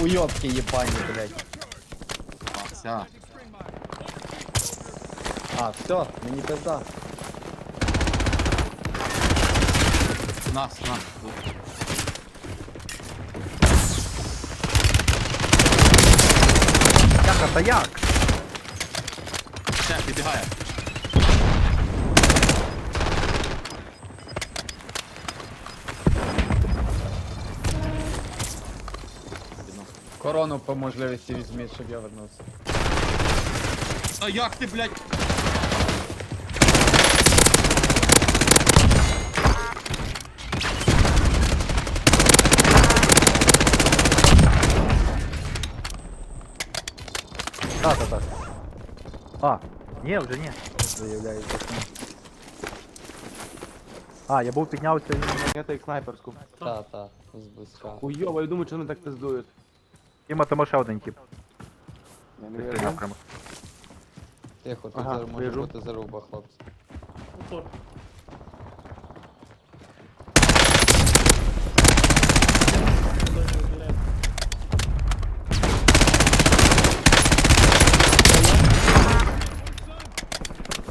Уйобки ебані, блядь. А, все. А, все, мені пизда. Нас, нас. Яка, та як? Ще, підбігає. Корону по можливості візьміть, щоб я вернувся. А як ти, блядь? Та, та, та. А, ні, вже ні. Виявляється. А, я був піднявся і... Это як снайперську. Та, та, зблизька. Хуйово, я думаю, що вони так пиздують. Тіма, тому ще один тип. Я не Стріляв вірю. прямо. Тихо, тут Ага, зараз може вижу. бути заруба, хлопці. Упор.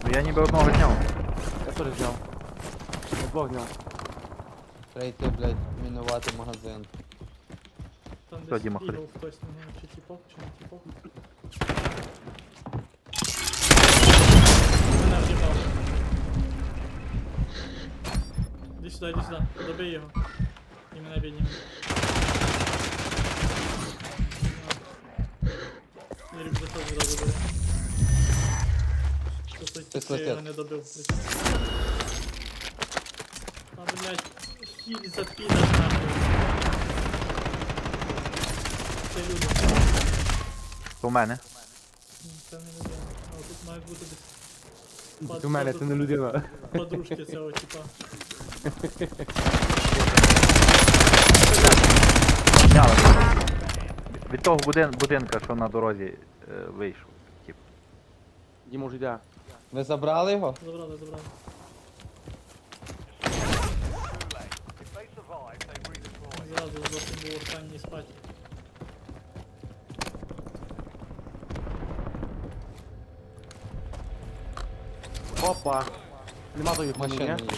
Ну я ніби одного зняв. Я теж взяв. Я двох взяв. Треба йти, блядь, мінувати магазин. Чи не тіпок. Мене в'їбав. Іди сюди, іди сюди, добий його. І мене підніме. І рюкзаком зразу бере. По суті, Ти ти його слетів. не добив. А, блядь, хіль запідаш нахуй. Це люди. У мене. Ні, Це не людина. А тут мають бути десь Пад- У мене це не людина. подружки цього типа. Зняли. Від того будин, будинка, що на дорозі е, вийшов. Тип. Діма вже йде. Ви забрали його? Забрали, забрали. Зразу зовсім був останній спать. Опа. Нема тої хуйні, Машина ні? їде.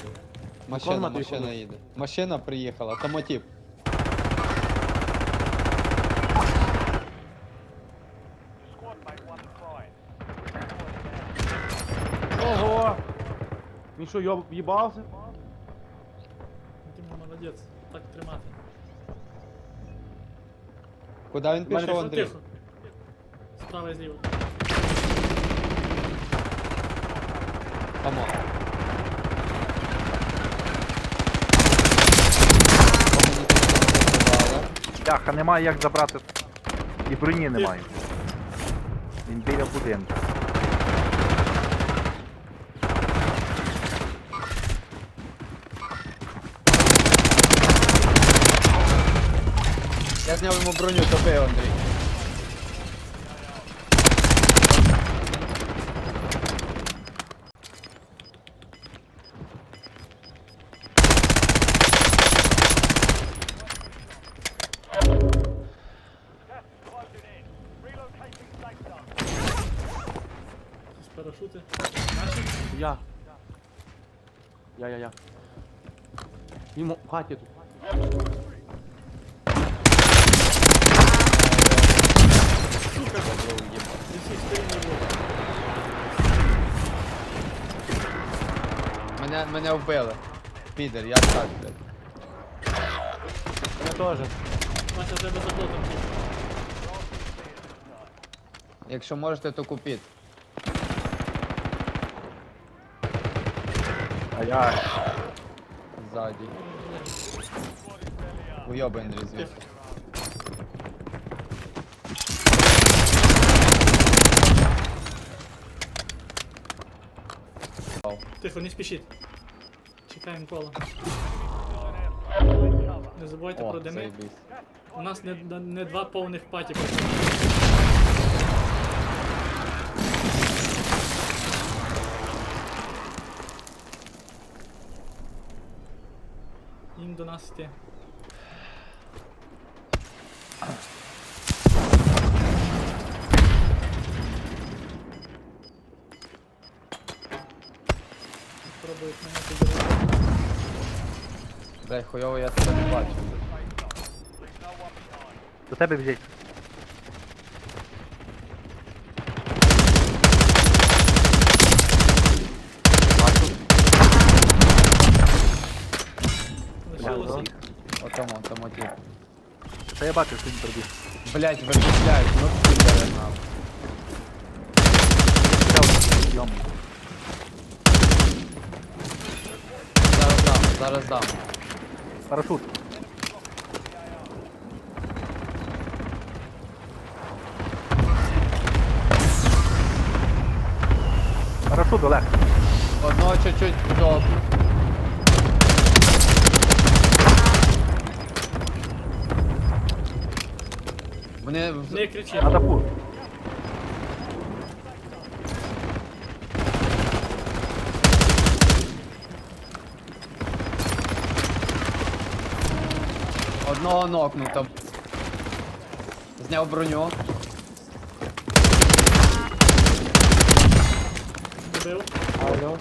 Машина, нема тої машина хуйні? їде. Машина приїхала, томотіп. Ого! Він що, йоб, їбався? Ти молодець, так тримати. Куди він мене пішов, Тихо, Андрій? тихо. Справа і зліва. Тамо. Яха, немає як забрати. І броні немає. Він біля будинку. Я зняв йому броню, добив, Андрій. Парашути. Наші? Я. Я, я, я. Він в хаті тут. Зі всіх сторін не було. Мене, мене вбили. Підер, я так, блядь. Я теж. Вася, тебе за плотом. Якщо можете, то купіть. А я. Ззаді. Уйоби, Андрій, звідси. Тихо. Не спішіть. Чекаємо кола. Не забувайте О, про дими. заєбісь. У нас не, не два повних паті. до нас йти. Пробують мене підірвати. Блять, хуйово я тебе не бачу. До тебе біжить. Лишилося. Отому, тому ті. Та я бачу, що він пробіг. Блядь, вичисляють, ну піде нам. Ще Зараз дам, зараз дам. Парашут. Парашут, Олег. Одного чуть-чуть жовт. Вони Не кричи. На одного нокнув там. Зняв броню. Добив. Алло.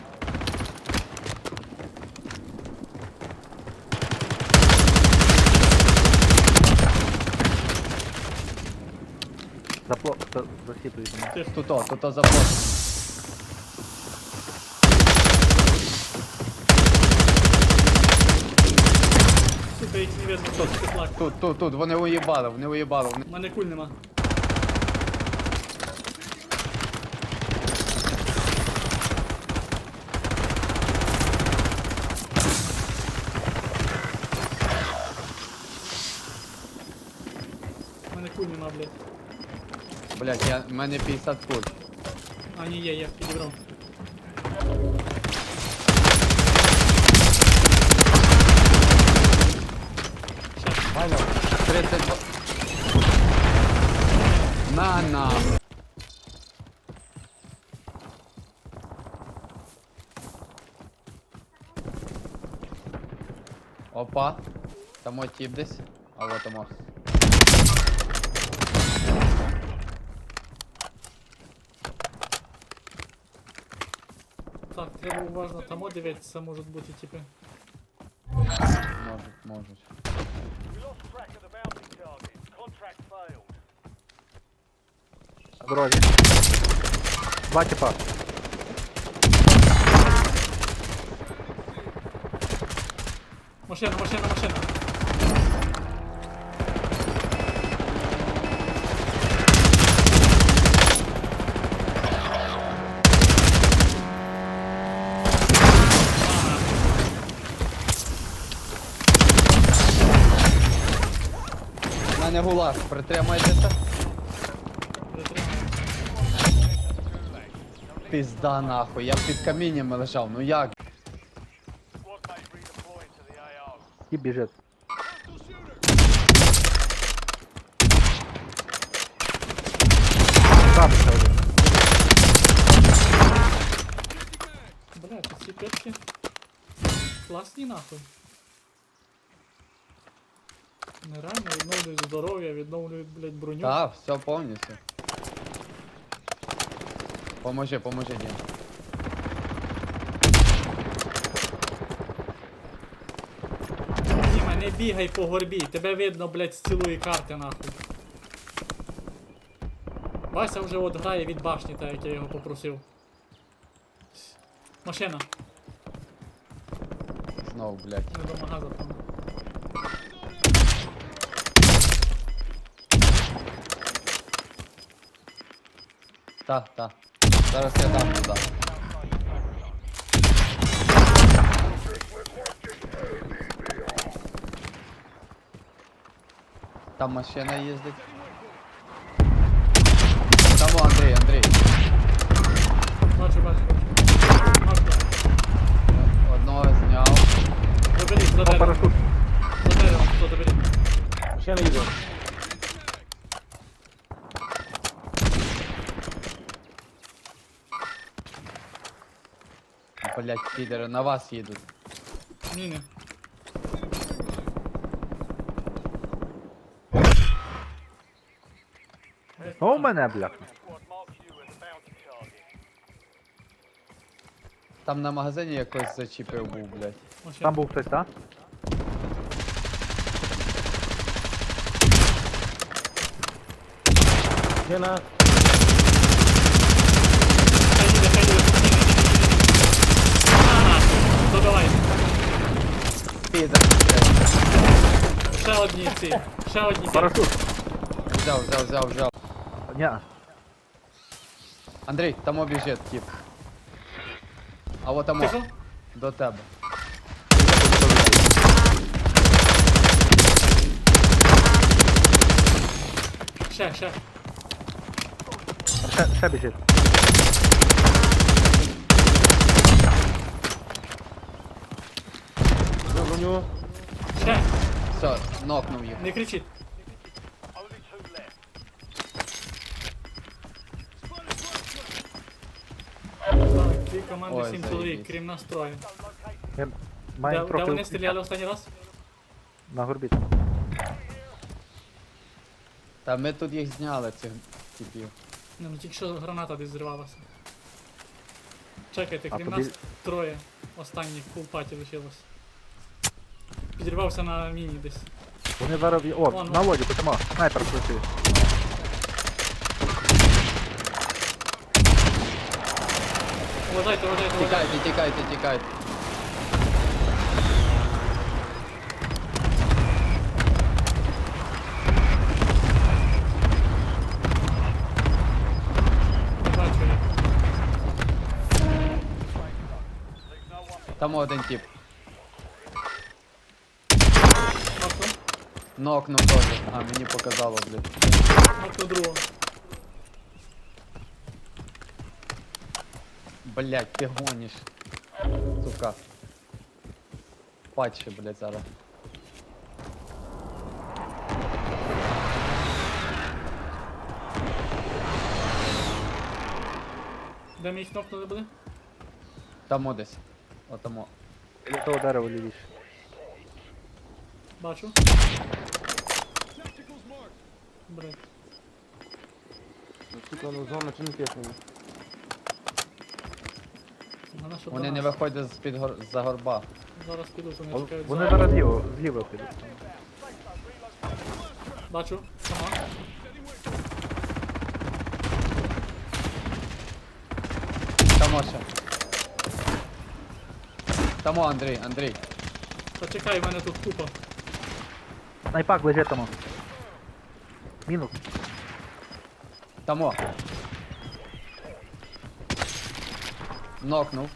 Запло... за- Засіпують мене. Ти ж Туто, туто заплот. сука, їх не тут теплак. Тут, тут, тут, вони уїбали, вони уїбали. Вони... У мене куль нема. У мене куль нема, блядь. Блять, я, в мене 50 куль. А, ні, є, є, підібрав. Щас. 32. На, на. Опа. Там тип десь. А вот там. так, треба уважно тому дивитися, можуть бути типи. Можуть, можуть. Дороги. Два типа. Машина, машина, машина. Мене гулаг, притримайтеся. Пізда нахуй, я під каміннями лежав, ну як? І біжить. Там ще один. Блядь, ці петки класні нахуй. Нереально відновлюють здоров'я, відновлюють, блядь, броню. Так, все повністю. Поможи, поможи, Дім. Діма, не бігай по горбі, тебе видно, блядь, з цілої карти нахуй. Вася вже от грає від башні, так як я його попросив. Машина, Знов, блядь. не до магаза там. Та, та. Зараз я дам туди. Там машина їздить. Там о, Андрій, Андрій. Бачу, бачу, бачу. Марко, Одного зняв. заберіть, за О, деревом. парашут. За деревом, хто заберіть. Машина їде. Блядь, пидоры, на вас едут. Не-не. О, мене, бляха. Там на магазині якось зачіпив був, блядь. Там був хтось, так? Де на Ще одні ці. Ще одні ці. Парашут. Взяв, взяв, взяв, взяв. Ні. Андрій, там біжить, тип. А от там Тихо. до тебе. Ще, ще. Ще, ще біжить. Вигоню. Ще. Все, нокнув їх. Не кричіть. Only. Так, Дві команди, Ой, сім заєбісь. чоловік, крім нас троє. Ми Де, маємо де трохи вони укриття. стріляли останній раз? на горбі. Та ми тут їх зняли, цих типів. Не, ну тільки що граната десь зривалася. Чекайте, А крім тобі- нас троє. Останніх фулпаті лишилось. Підірвався на міні десь. Вони зараз... є- О, Вон, на вон. лоді, почему. Снайпер працює. Уважайте, уважайте, уважайте. Тікайте, тікайте, тікайте. Не бачу я. Там один тип. Нокнув теж. А, мені показало, блядь. Марко другого. Блядь, ти гониш. Сука. Патче, блядь, зараз. Де ми їх кнопнули були? Там десь. Отамо. Того дерева лівіше. Бачу. Блять. Сука, ну зона чи не тиснули? Вони не виходять з-під гор... за горба. Зараз підуть, вони О, чекають. Вони за- зараз зліва, зліва підуть. Бачу. Ага. Тамо ще. Тамо, Андрій, Андрій. Почекай, в мене тут купа. Снайпак лежить там. Мінус. Тамо. Нокнув.